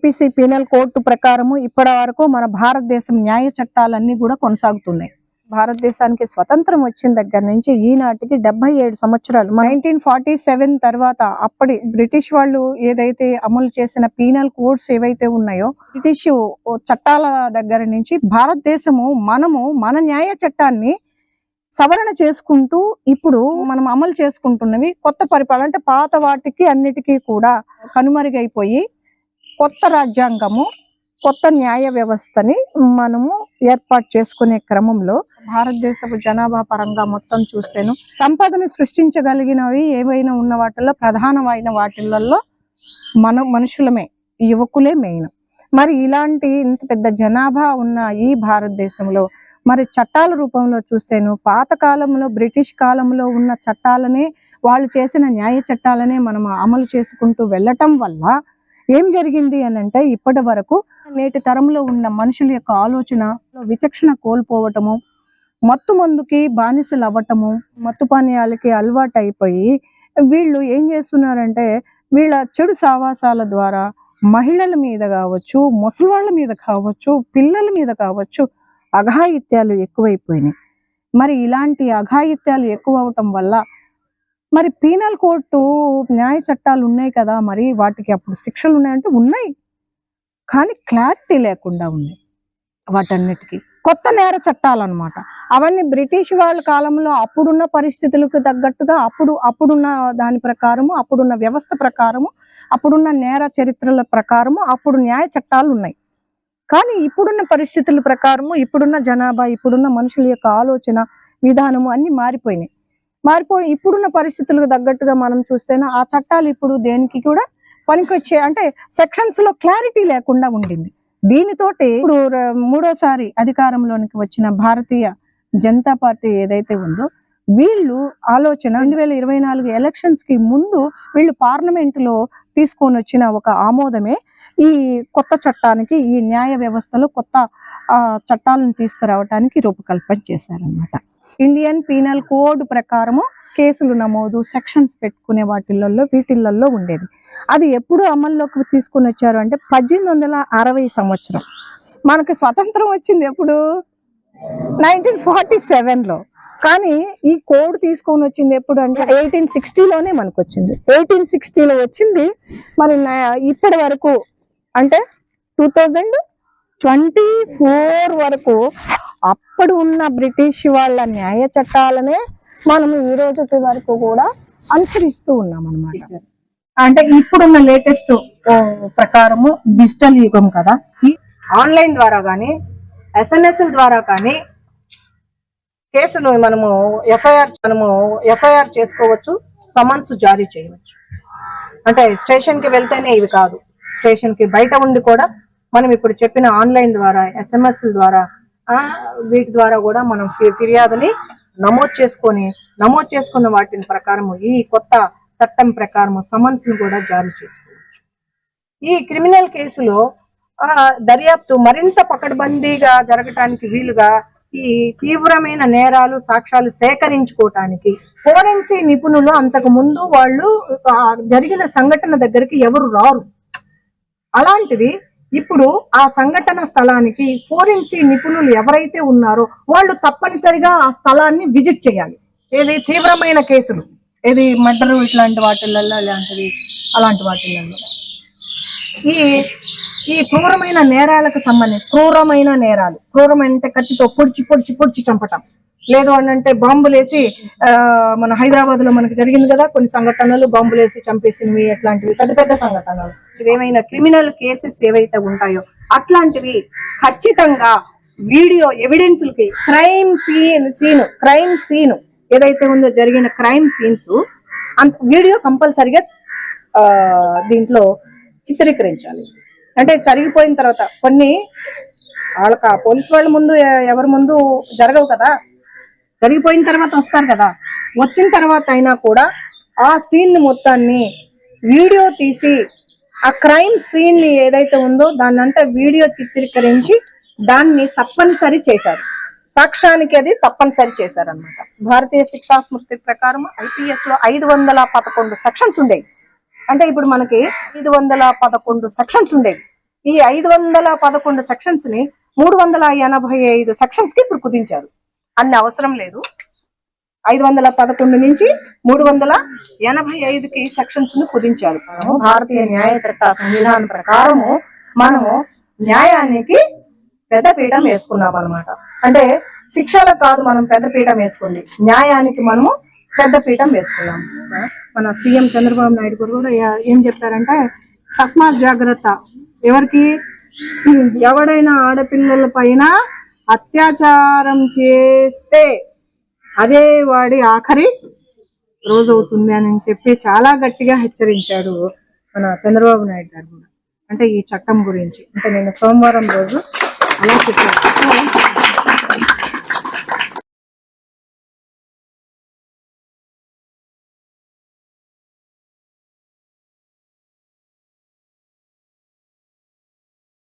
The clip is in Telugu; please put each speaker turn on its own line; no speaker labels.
ఐపీసీ పీనల్ కోర్టు ప్రకారము ఇప్పటి వరకు మన భారతదేశం న్యాయ చట్టాలన్నీ కూడా కొనసాగుతున్నాయి. భారతదేశానికి స్వతంత్రం వచ్చిన దగ్గర నుంచి ఈనాటికి డెబ్బై ఏడు సంవత్సరాలు. నైన్టీన్ ఫార్టీ సెవెన్ తర్వాత అప్పటి బ్రిటిష్ వాళ్ళు ఏదైతే అమలు చేసిన పీనల్ కోడ్స్ ఏవైతే ఉన్నాయో బ్రిటిష్ చట్టాల దగ్గర నుంచి భారతదేశము మనము మన న్యాయ చట్టాన్ని సవరణ చేసుకుంటూ ఇప్పుడు మనం అమలు చేసుకుంటున్నవి కొత్త పరిపాలన అంటే పాత వాటికి అన్నిటికీ కూడా కనుమరుగైపోయి కొత్త రాజ్యాంగము కొత్త న్యాయ వ్యవస్థని మనము ఏర్పాటు చేసుకునే క్రమంలో భారతదేశపు జనాభా పరంగా మొత్తం చూస్తేను సంపదను సృష్టించగలిగినవి ఏవైనా ఉన్న వాటిల్లో ప్రధానమైన వాటిలలో మన మనుషులమే యువకులే మెయిన్. మరి ఇలాంటి ఇంత పెద్ద జనాభా ఉన్న ఈ భారతదేశంలో మరి చట్టాల రూపంలో చూస్తేను పాత కాలంలో బ్రిటిష్ కాలంలో ఉన్న చట్టాలనే వాళ్ళు చేసిన న్యాయ చట్టాలనే మనం అమలు చేసుకుంటూ వెళ్ళటం వల్ల ఏం జరిగింది అని అంటే ఇప్పటి వరకు నేటి తరంలో ఉన్న మనుషుల యొక్క ఆలోచన విచక్షణ కోల్పోవటము మత్తు మందుకి బానిసలు అవ్వటము మత్తు పానీయాలకి అలవాటు అయిపోయి వీళ్ళు ఏం చేస్తున్నారంటే వీళ్ళ చెడు సావాసాల ద్వారా మహిళల మీద కావచ్చు ముసలివాళ్ళ మీద కావచ్చు పిల్లల మీద కావచ్చు అఘాయిత్యాలు ఎక్కువైపోయినాయి. మరి ఇలాంటి అఘాయిత్యాలు ఎక్కువ అవటం వల్ల మరి పీనల్ కోర్టు న్యాయ చట్టాలు ఉన్నాయి కదా మరి వాటికి అప్పుడు శిక్షలు ఉన్నాయంటే ఉన్నాయి. కానీ క్లారిటీ లేకుండా ఉంది వాటన్నిటికీ. కొత్త నేర చట్టాలు అనమాట అవన్నీ బ్రిటిష్ వాళ్ళ కాలంలో అప్పుడున్న పరిస్థితులకు తగ్గట్టుగా అప్పుడు అప్పుడున్న దాని ప్రకారము అప్పుడున్న వ్యవస్థ ప్రకారము అప్పుడున్న నేర చరిత్రల ప్రకారము అప్పుడు న్యాయ చట్టాలు ఉన్నాయి. కానీ ఇప్పుడున్న పరిస్థితుల ప్రకారము ఇప్పుడున్న జనాభా ఇప్పుడున్న మనుషుల యొక్క ఆలోచన విధానము అన్ని మారిపోయినాయి. మారిపోయి ఇప్పుడున్న పరిస్థితులకు తగ్గట్టుగా మనం చూస్తేనే ఆ చట్టాలు ఇప్పుడు దేనికి కూడా పనికొచ్చే అంటే సెక్షన్స్లో క్లారిటీ లేకుండా ఉండింది. దీనితోటి ఇప్పుడు మూడోసారి అధికారంలోనికి వచ్చిన భారతీయ జనతా పార్టీ ఏదైతే ఉందో వీళ్ళు ఆలోచన రెండు వేల ఇరవై నాలుగు ఎలక్షన్స్కి ముందు వీళ్ళు పార్లమెంట్లో తీసుకొని వచ్చిన ఒక ఆమోదమే ఈ కొత్త చట్టానికి ఈ న్యాయ వ్యవస్థలో కొత్త ఆ, చట్టాలను తీసుకురావడానికి రూపకల్పన చేశారనమాట ఇండియన్ పీనల్ కోడ్ ప్రకారము కేసులు నమోదు సెక్షన్స్ పెట్టుకునే వాటిల్లో వీటిల్లో ఉండేది. అది ఎప్పుడు అమల్లోకి తీసుకొని వచ్చారు అంటే పద్దెనిమిది వందల అరవై సంవత్సరం. మనకి స్వతంత్రం వచ్చింది ఎప్పుడు? నైన్టీన్ ఫార్టీ సెవెన్లో. కానీ ఈ కోడ్ తీసుకొని వచ్చింది ఎప్పుడు అంటే ఎయిటీన్ సిక్స్టీలోనే మనకు వచ్చింది ఎయిటీన్ సిక్స్టీలో వచ్చింది. మరి ఇప్పటి వరకు అంటే టూ థౌజండ్ ట్వంటీ ఫోర్ వరకు అప్పుడు ఉన్న బ్రిటిష్ వాళ్ళ న్యాయ చట్టాలనే మనం ఈ రోజు వరకు కూడా అనుసరిస్తూ ఉన్నాం అనమాట అంటే ఇప్పుడున్న లేటెస్ట్ ప్రకారము డిజిటల్ యుగం కదా? ఈ ఆన్లైన్ ద్వారా కానీ ఎస్ఎన్ఎస్ ద్వారా కానీ కేసులు మనము ఎఫ్ఐఆర్ మనము ఎఫ్ఐఆర్ చేసుకోవచ్చు సమన్స్ జారీ చేయవచ్చు. అంటే స్టేషన్కి వెళ్తేనే ఇవి కాదు. స్టేషన్కి బయట ఉండి కూడా మనం ఇప్పుడు చెప్పిన ఆన్లైన్ ద్వారా ఎస్ఎంఎస్ ద్వారా వీటి ద్వారా కూడా మనం ఫిర్యాదుని నమోదు చేసుకొని నమోదు చేసుకున్న వాటిని ప్రకారము ఈ కొత్త చట్టం ప్రకారము సమన్స్ని కూడా జారీ చేసుకోవచ్చు. ఈ క్రిమినల్ కేసులో ఆ, దర్యాప్తు మరింత పకడ్బందీగా జరగటానికి వీలుగా ఈ తీవ్రమైన నేరాలు సాక్ష్యాలు సేకరించుకోవటానికి ఫోరెన్సీ నిపుణులు అంతకు ముందు వాళ్ళు జరిగిన సంఘటన దగ్గరికి ఎవరు రారు. అలాంటిది ఇప్పుడు ఆ సంఘటన స్థలానికి ఫోరెన్సీ నిపుణులు ఎవరైతే ఉన్నారో వాళ్ళు తప్పనిసరిగా ఆ స్థలాన్ని విజిట్ చేయాలి. ఏది తీవ్రమైన కేసులు. ఏది మర్డర్ ఇట్లాంటి వాటిల్లో ఇలాంటివి అలాంటి వాటిల్లో ఈ ఈ క్రూరమైన నేరాలకు సంబంధించి క్రూరమైన నేరాలు క్రూరమైన అంటే కత్తితో పొడిచి పొడిచి పొడిచి చంపటం. లేదు అని అంటే బాంబులేసి ఆ, మన హైదరాబాద్లో మనకి జరిగింది కదా కొన్ని సంఘటనలు బాంబులేసి చంపేసినవి అట్లాంటివి పెద్ద పెద్ద సంఘటనలు. ఇవేమైనా క్రిమినల్ కేసెస్ ఏవైతే ఉంటాయో అట్లాంటివి ఖచ్చితంగా video ఎవిడెన్స్లకి crime scene scene crime scene ఏదైతే ఉందో జరిగిన క్రైమ్ సీన్స్ అంత వీడియో కంపల్సరిగా ఆ, దీంట్లో చిత్రీకరించాలి. అంటే జరిగిపోయిన తర్వాత కొన్ని వాళ్ళకి పోలీసు పోలీస్ వాళ్ళ ముందు ఎవరి ముందు జరగవు కదా. జరిగిపోయిన తర్వాత వస్తారు కదా. వచ్చిన తర్వాత అయినా కూడా ఆ సీన్ మొత్తాన్ని వీడియో తీసి ఆ క్రైమ్ సీన్ని ఏదైతే ఉందో దాన్ని వీడియో చిత్రీకరించి దాన్ని తప్పనిసరి చేశారు. సాక్ష్యానికి అది తప్పనిసరి చేశారు అనమాట భారతీయ శిక్షా స్మృతి ప్రకారం ఐపీఎస్లో ఐదు వందల పదకొండు సెక్షన్స్ ఉండేవి. అంటే ఇప్పుడు మనకి ఐదు వందల పదకొండు సెక్షన్స్ ఉండేవి. ఈ ఐదు వందల పదకొండు సెక్షన్స్ని మూడు వందల ఎనభై ఐదు సెక్షన్స్కి ఇప్పుడు కుదించారు. అన్ని అవసరం లేదు. ఐదు వందల పదకొండు నుంచి మూడు వందల ఎనభై ఐదుకి సెక్షన్స్ని కుదించారు. భారతీయ న్యాయ సంవిధానం ప్రకారము మనము న్యాయానికి పెద్ద పీఠం వేసుకున్నాం అనమాట అంటే శిక్షలకు కాదు మనం పెద్ద పీఠం వేసుకుంది న్యాయానికి మనము పెద్ద పీఠం వేసుకున్నాం. మన సీఎం చంద్రబాబు నాయుడు గారు కూడా ఏం చెప్పారంటే తస్మాత్ జాగ్రత్త. ఎవరికి? ఎవడైనా ఆడపిల్లల పైన అత్యాచారం చేస్తే అదే వాడి ఆఖరి రోజు అవుతుంది అని చెప్పి చాలా గట్టిగా హెచ్చరించాడు మన చంద్రబాబు నాయుడు గారు కూడా. అంటే ఈ చట్టం గురించి. అంటే నేను సోమవారం రోజు అలా చెప్పాను